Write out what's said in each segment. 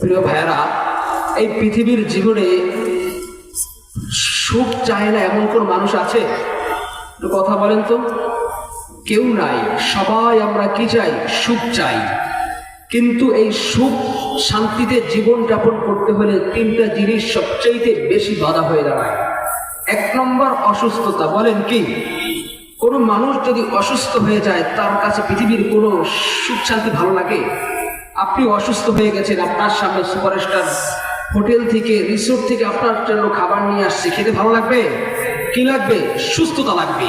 প্রিয় ভাইয়ারা, এই পৃথিবীর জীবনে সুখ চায় না এমন কোন মানুষ আছে? কথা বলেন তো। কেউ নাই, সবাই আমরা কি চাই? সুখ চাই। কিন্তু এই সুখ, শান্তিতে জীবন যাপন করতে হলে তিনটা জিনিস সবচাইতে বেশি বাধা হয়ে দাঁড়ায়। এক নম্বর অসুস্থতা, বলেন কি? কোনো মানুষ যদি অসুস্থ হয়ে যায়, তার কাছে পৃথিবীর কোনো সুখ শান্তি ভালো লাগে? আপনি অসুস্থ হয়ে গেছেন, আপনার সামনে সুপারস্টার হোটেল থেকে রিসোর্ট থেকে আপনার জন্য খাবার নিয়ে আসছে। খেতে ভালো লাগবে? কি লাগবে? সুস্থতা লাগবে।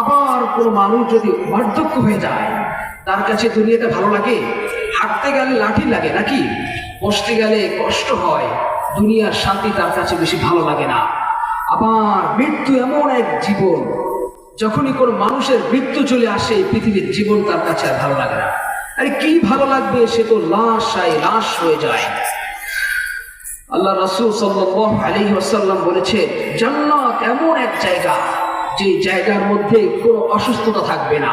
আবার কোনো মানুষ যদি বার্ধক্য হয়ে যায়, তার কাছে দুনিয়াটা ভালো লাগে? হাঁটতে গেলে লাঠি লাগে নাকি? বসতে গেলে কষ্ট হয়। দুনিয়ার শান্তি তার কাছে বেশি ভালো লাগে না। আবার মৃত্যু এমন এক জীবন, যখনই কোনো মানুষের মৃত্যু চলে আসে পৃথিবীর জীবন তার কাছে আর ভালো লাগে না। আরে কি ভালো লাগবে সে তো লাশ আয় লাশ হয়ে যায়। আল্লাহ রাসূল সাল্লাল্লাহু আলাইহি ওয়াসাল্লাম বলেছে, জান্নাত এমন এক জায়গা যে জায়গার মধ্যে কোনো অসুস্থতা থাকবে না,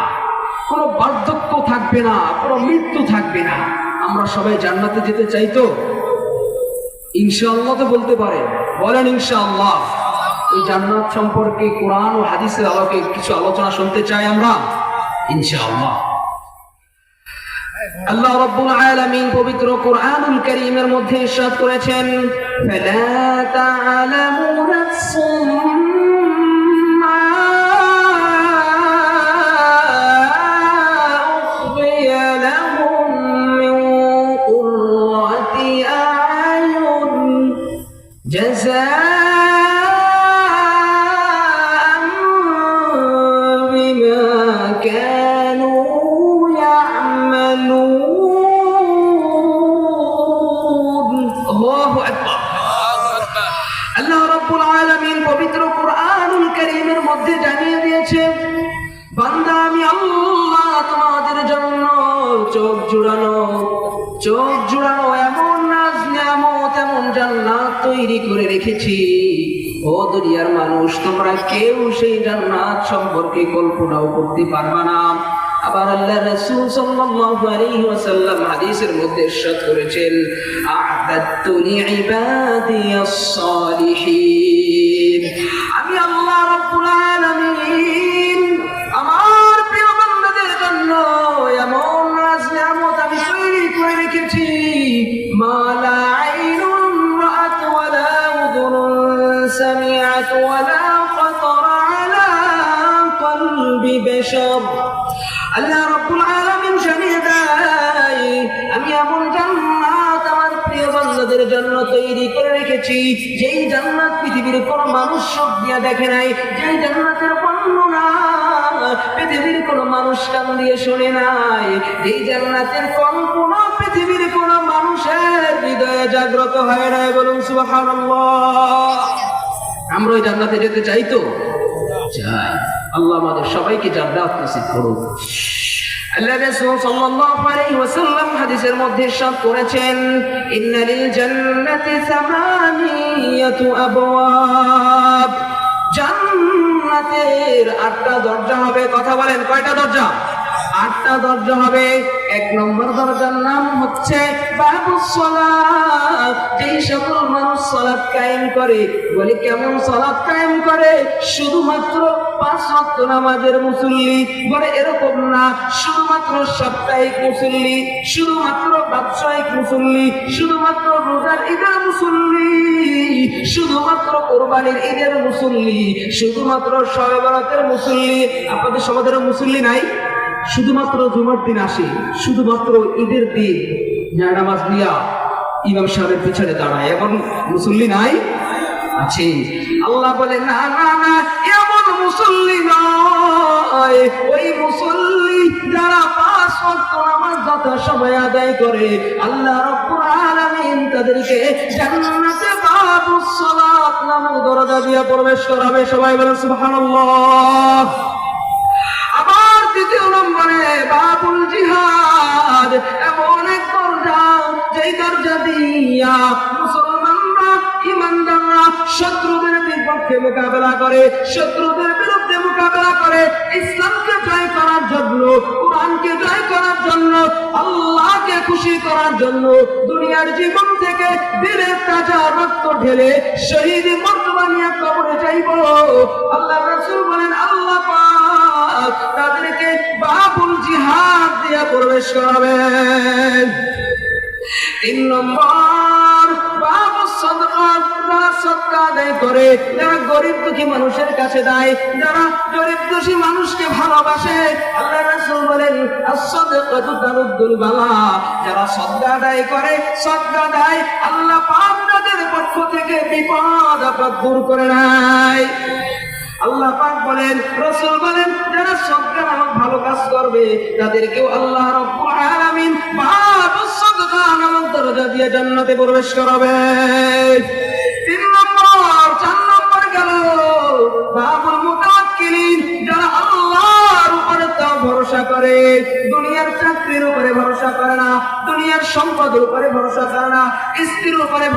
কোনো বার্ধক্য থাকবে না, কোনো মৃত্যু থাকবে না। আমরা সবাই জান্নাতে যেতে চাই তো? ইনশাআল্লাহ তো বলতে পারেন বলেন ইনশাআল্লাহ। এই জান্নাত সম্পর্কে কোরআন ও হাদিসের আলোকে কিছু আলোচনা শুনতে চাই আমরা? ইনশাআল্লাহ। আল্লাহ রাব্বুল আলামিন পবিত্র কোরআনুল কারীমের মধ্যে ইরশাদ করেছেন ফালা তা'লামু নাফসুম রাব্বুল আলামিন পবিত্র কোরআনুল কারীমের মধ্যে জানিয়ে দিয়েছে, বান্দা, আমি আল্লাহ তোমাদের জন্য চোখ জুড়ানো চোখ জুড়ানো এমন নাজ নিয়ামত, এমন জান্নাত তৈরি করে রেখেছি। ও দুনিয়ার মানুষ, তোমরা কেউ সেই জান্নাত সম্পর্কে কল্পনাও করতে পারবা না। আবার আল্লাহ রাসূল সাল্লাল্লাহু আলাইহি ওয়াসাল্লাম হাদিসের মধ্যে ইরশাদ করেছেন আ'দাদতু লিইবাদিয়াস সালিহিন আমি আল্লাহ রাব্বুল আলামিন, আমার প্রিয় বান্দাদের জন্য এমন নাজ নিয়ামত আমি তৈরি করে রেখেছি, মা লা আইনুন রাআত ওয়ালা উযুনুন সামিআত ওয়ালা খাতারা আলা আল্লাহ রাব্বুল আলামিন জানিয়ে দেয়, আমি এমন জান্নাত আমার প্রিয় বান্দাদের জন্য তৈরি করে রেখেছি, যেই জান্নাত পৃথিবীর কোন মানুষ সব দিয়া দেখে নাই, যেই জান্নাতের বর্ণনা পৃথিবীর কোন মানুষ কান দিয়ে শুনে নাই, যেই জান্নাতের কল্পনা পৃথিবীর কোন মানুষের হৃদয়ে জাগ্রত হয় নাই। বলুন, সুবহানাল্লাহ। আমরা ওই জান্নাতে যেতে চাই তো? চাই। আল্লাহ আমাদের সবাইকে জান্নাত নসিব করুন আল্লাহ রাসূল সাল্লাল্লাহু আলাইহি ওয়াসাল্লাম হাদিসের মধ্যে ইরশাদ করেছেন ইন্না লিল জান্নাতি সামানিয়াতু আবওয়াব। জান্নাতের আটটা দরজা হবে, কথা বলেন, কয়টা দরজা? আটটা দরজা হবে, এক নম্বর দরজার নাম হচ্ছে যেই সকল মানুষ সালাত কায়েম করে, বলে কেমন সালাত কায়েম করে? শুধুমাত্র পাঁচ নামাজের মুসল্লি, বলে এরকম না। শুধুমাত্র সাপ্তাহিক মুসল্লি, শুধুমাত্র মুসল্লি, শুধুমাত্র রোজার ঈদের মুসল্লি, শুধুমাত্র কোরবানির ঈদের মুসল্লি, শুধুমাত্র মুসল্লি। আপনাদের সমাজের মুসল্লি নাই? শুধুমাত্র জুমার দিন আসে, শুধুমাত্র ঈদের দিন। নামাজ নিয়া ইমাম সাহেবের পিছনে দাঁড়ায় এমন মুসল্লি নাই? আছে। আল্লাহ বলে, না না না মুসল্লি নয়। ওই মুসল্লি যারা পাঁচ ওয়াক্ত নামাজ যত সময় আদায় করে, আল্লাহ রাব্বুল তাদেরকে আবার শত্রুদের বিপক্ষে মোকাবেলা করে, শত্রুদের বিরুদ্ধে মোকাবেলা করে, ইসলামকে জয় করার জন্য, কোরআনকে জয় করার জন্য, আল্লাহকে খুশি করার জন্য দুনিয়ার জীবন থেকে দিলের তাজা রক্ত ঢেলে শহীদ মর্তবা নিয়ে কবরে যাইব। আল্লাহ রাসূল বলেন, আল্লাহ তাদেরকে বাবুল জিহাদ দিয়া প্রবেশ করাবেন। তিন নম্বর করে, যারা গরিব দুঃখী মানুষের কাছে দেয়, যারা গরিব দুঃখী মানুষকে ভালোবাসে, আল্লাহ বলেন যারা করে দেয় আল্লাহ তাদের পক্ষ থেকে বিপদ, আপদ দূর করে নেয় আল্লাহ পাক বলেন, রসুল বলেন, যারা ভালো কাজ করবে, তাদেরকেও আল্লাহ দিয়ে জান্নাতে প্রবেশ করাবে। করে দুনিয়ার চাকরির উপরে ভরসা করে না, দুনিয়ার সম্পদের উপরে ভরসা করে না স্ত্রীর উপরে